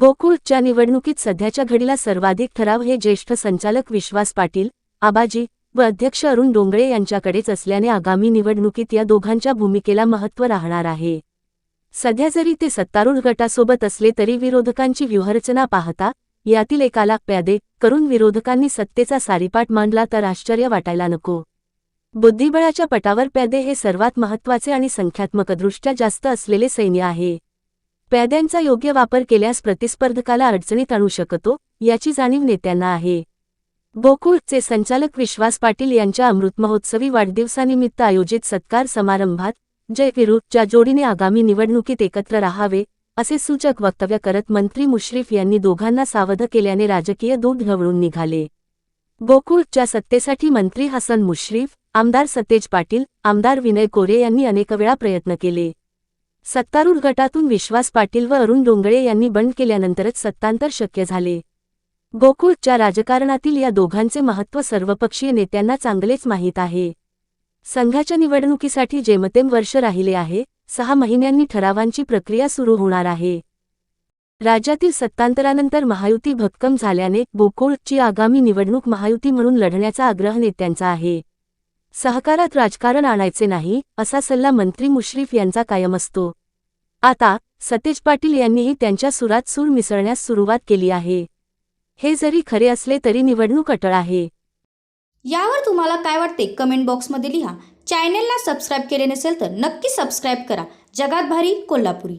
गोकुळच्या निवडणुकीत सध्याच्या घडीला सर्वाधिक ठराव हे ज्येष्ठ संचालक विश्वास पाटील आबाजी व अध्यक्ष अरुण डोंगळे यांच्याकडेच असल्याने आगामी निवडणुकीत या दोघांच्या भूमिकेला महत्त्व राहणार आहे. सध्या जरी ते सत्तारूढ गटासोबत असले तरी विरोधकांची व्यूहरचना पाहता यातील एकाला प्यादे करून विरोधकांनी सत्तेचा सारीपाट मांडला तर आश्चर्य वाटायला नको. बुद्धिबळाच्या पटावर प्यादे हे सर्वात महत्त्वाचे आणि संख्यात्मकदृष्ट्या जास्त असलेले सैन्य आहे. प्याद्यांचा योग्य वापर केल्यास प्रतिस्पर्धकाला अडचणीत आणू शकतो याची जाणीव नेत्यांना आहे. गोकुळचे संचालक विश्वास पाटील यांच्या अमृतमहोत्सवी वाढदिवसानिमित्त आयोजित सत्कार समारंभात जय विरुच्या जोडीने आगामी निवडणुकीत एकत्र राहावे असे सूचक वक्तव्य करत मंत्री मुश्रीफ यांनी दोघांना सावध केल्याने राजकीय दूध ढवळून निघाले. गोकुळच्या सत्तेसाठी मंत्री हसन मुश्रीफ आमदार सतेज पाटील आमदार विनय कोरे यांनी अनेक वेळा प्रयत्न केले. सत्तारूढ गटातून विश्वास पाटील व अरुण डोंगळे यांनी बंड केल्यानंतरच सत्तांतर शक्य झाले. गोकुळच्या राजकारणातील या दोघांचे महत्त्व सर्वपक्षीय नेत्यांना चांगलेच माहीत आहे. संघाच्या निवडणुकीसाठी जेमतेम वर्ष राहिले आहे सहा महिन्यांनी ठरावांची प्रक्रिया सुरू होणार आहे. राज्यातील सत्तांतरानंतर महायुती भक्कम झाल्याने गोकुळची आगामी निवडणूक महायुती म्हणून लढण्याचा आग्रह नेत्यांचा आहे. सहकारात राजकारण आणायचे नाही असा सल्ला मंत्री मुश्रीफ यांचा कायम असतो. आता सतेज पाटील यांनीही त्यांच्या सुरात सूर मिसळण्यास सुरुवात केली आहे. हे जरी खरे असले तरी निवडणूक अटळ आहे. यावर तुम्हाला काय वाटते कमेंट बॉक्समध्ये लिहा. चॅनेलला सबस्क्राईब केले नसेल तर नक्की सबस्क्राईब करा. जगात भारी कोल्हापुरी.